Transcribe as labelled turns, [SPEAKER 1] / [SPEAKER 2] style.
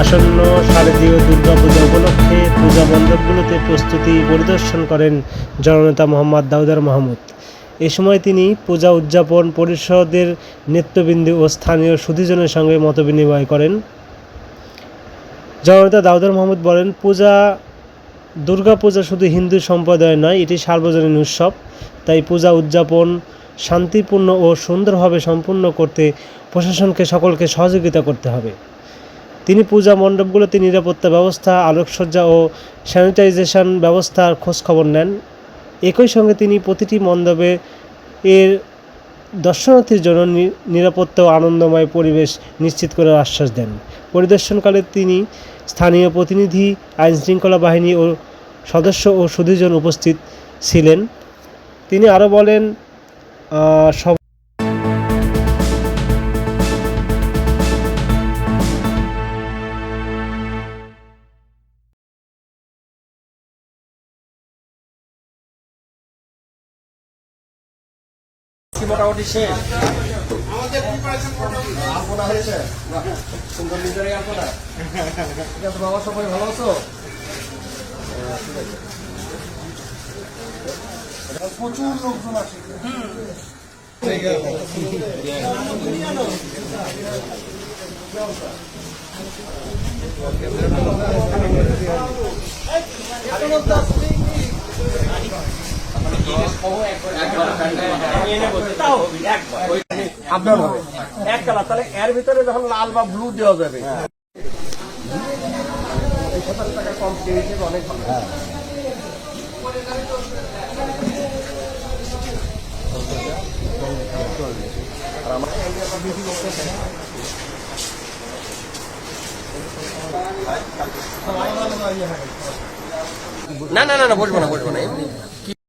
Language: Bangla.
[SPEAKER 1] আসন্ন শারদীয় দুর্গাপূজা উপলক্ষে পূজা মণ্ডপগুলোতে প্রস্তুতি পরিদর্শন করেন জননেতা মোহাম্মদ দাউদার মাহমুদ। এ সময় তিনি পূজা উদযাপন পরিষদের নেতৃবৃন্দ ও স্থানীয় সুধীজনের সঙ্গে মতবিনিময় করেন। জননেতা দাউদার মাহমুদ বলেন, পূজা, দুর্গাপূজা শুধু হিন্দু সম্প্রদায় নয়, এটি সার্বজনীন উৎসব। তাই পূজা উদযাপন শান্তিপূর্ণ ও সুন্দরভাবে সম্পূর্ণ করতে প্রশাসনকে সকলকে সহযোগিতা করতে হবে। তিনি পূজা মণ্ডপগুলোতে নিরাপত্তা ব্যবস্থা, আলোকসজ্জা ও স্যানিটাইজেশন ব্যবস্থার খোঁজখবর নেন। একই সঙ্গে তিনি প্রতিটি মণ্ডপে এর দর্শনার্থীর জন্য নিরাপত্তা ও আনন্দময় পরিবেশ নিশ্চিত করার আশ্বাস দেন। পরিদর্শনকালে তিনি স্থানীয় প্রতিনিধি আইন শৃঙ্খলা বাহিনী ও সদস্য ও সুধীজন উপস্থিত ছিলেন। তিনি আরও বলেন সব
[SPEAKER 2] কি মোটামুটি শেষ। আলপনা হয়েছে? বাহ, সুন্দর নিজেরই আলপনা। ঠিক আছে বাবা সবাই ভালো আছো? প্রচুর লোকজন আসে। হবে এক কালার তাহলে এর ভিতরে যখন লাল বা ব্লু দেওয়া যাবে না না না না, বসবো না বসবো না, এমনি।